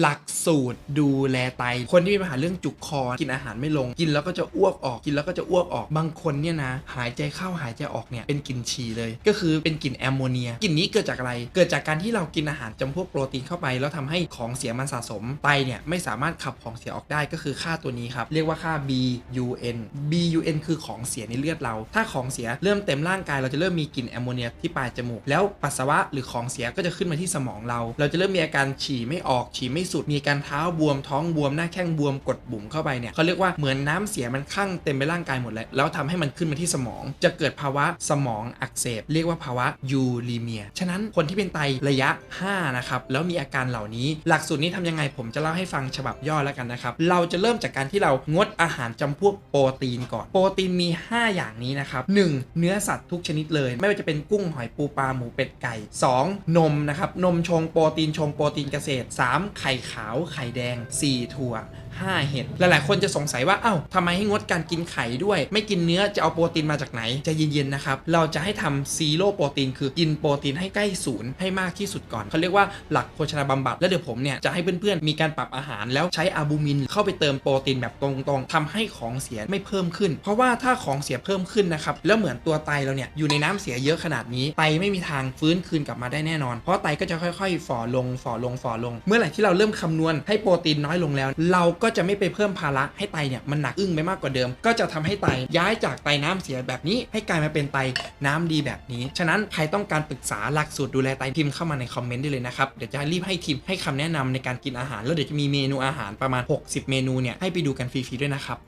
หลักสูตรดูแลไต คนที่มีปัญหาเรื่องจุกคอ กินอาหารไม่ลง กินแล้วก็จะอ้วกออก กินแล้วก็จะอ้วกออก บางคนเนี่ยนะ หายใจเข้าหายใจออกเนี่ย เป็นกลิ่นฉี่เลย ก็คือเป็นกลิ่นแอมโมเนีย กลิ่นนี้เกิดจากอะไร เกิดจากการที่เรากินอาหารจำพวกโปรตีนเข้าไป แล้วทำให้ของเสียมันสะสม ไตเนี่ยไม่สามารถขับของเสียออกได้ ก็คือค่าตัวนี้ครับ เรียกว่าค่า BUN BUN คือของเสียในเลือดเรา ถ้าของเสียเริ่มเต็มร่างกาย เราจะเริ่มมีกลิ่นแอมโมเนียที่ปลายจมูก แล้วปัสสาวะหรือของเสียก็จะขึ้นมาที่สมองเรา เราจะเริ่มมีอาการฉี่ไม่ออก ฉี่ไม่สุดมีการเท้าบวมท้องบวมหน้าแข้งบวมกดบุ๋มเข้าไปเนี่ยเขาเรียกว่าเหมือนน้ำเสียมันข้างเต็มไปร่างกายหมดเลยแล้วทำให้มันขึ้นมาที่สมอง จะเกิดภาวะสมองอักเสบ เรียกว่าภาวะยูรีเมีย ฉะนั้นคนที่เป็นไตระยะ 5 นะครับ แล้วมีอาการเหล่านี้ หลักสูตรนี้ทำยังไงผมจะเล่าให้ฟังฉบับย่อแล้วกันนะครับ เราจะเริ่มจากการที่เรางดอาหารจำพวกโปรตีนก่อน โปรตีนมี 5 อย่างนี้นะครับ 1. เนื้อสัตว์ทุกชนิดเลย ไม่ว่าจะเป็นกุ้งหอยปูปลาหมูเป็ดไก่ 2. นมนะครับนมชงโปรตีนชงโปรตีนเกษตร 3. ไข่ขาวไข่แดง 4. ถั่ว 5 เห็ด หลายๆ คนจะสงสัยว่า เอ้าทำไมให้งดการกินไข่ด้วย ไม่กินเนื้อจะเอาโปรตีนมาจากไหน จะเย็น ๆ นะครับ เราจะให้ทำซีโร่โปรตีนคือกินโปรตีนให้ใกล้ศูนย์ให้มากที่สุดก่อน เขาเรียกว่าหลักโภชนาบำบัด แล้วเดี๋ยวผมเนี่ยจะให้เพื่อน ๆ มีการปรับอาหาร แล้วใช้อะบูมิน เข้าไปเติมโปรตีนแบบตรงๆทำให้ของเสียไม่เพิ่มขึ้น เพราะว่าถ้าของเสียเพิ่มขึ้นนะครับ แล้วเหมือนตัวไตเราเนี่ยอยู่ในน้ำเสียเยอะขนาดนี้ ไตไม่มีทางฟื้นคืนกลับมาได้แน่นอน เพราะไตก็จะค่อย ๆ ฝ่อลง ฝ่อลง ฝ่อลง เมื่อไหร่ที่เราเริ่มคำนวณให้โปรตีนน้อยลงแล้ว เรากก็จะไม่ไปเพิ่มภาระให้ไตเนี่ยมันหนักอึ้งไปมากกว่าเดิม ก็จะทำให้ไตย้ายจากไตน้ำเสียแบบนี้ ให้กลายมาเป็นไตน้ำดีแบบนี้ ฉะนั้นใครต้องการปรึกษาหลักสูตรดูแลไตพิมพ์เข้ามาในคอมเมนต์ได้เลยนะครับ เดี๋ยวจะรีบให้ทีมให้คำแนะนำในการกินอาหาร แล้วเดี๋ยวจะมีเมนูอาหารประมาณ 60 เมนูเนี่ยให้ไปดูกันฟรีๆด้วยนะครับ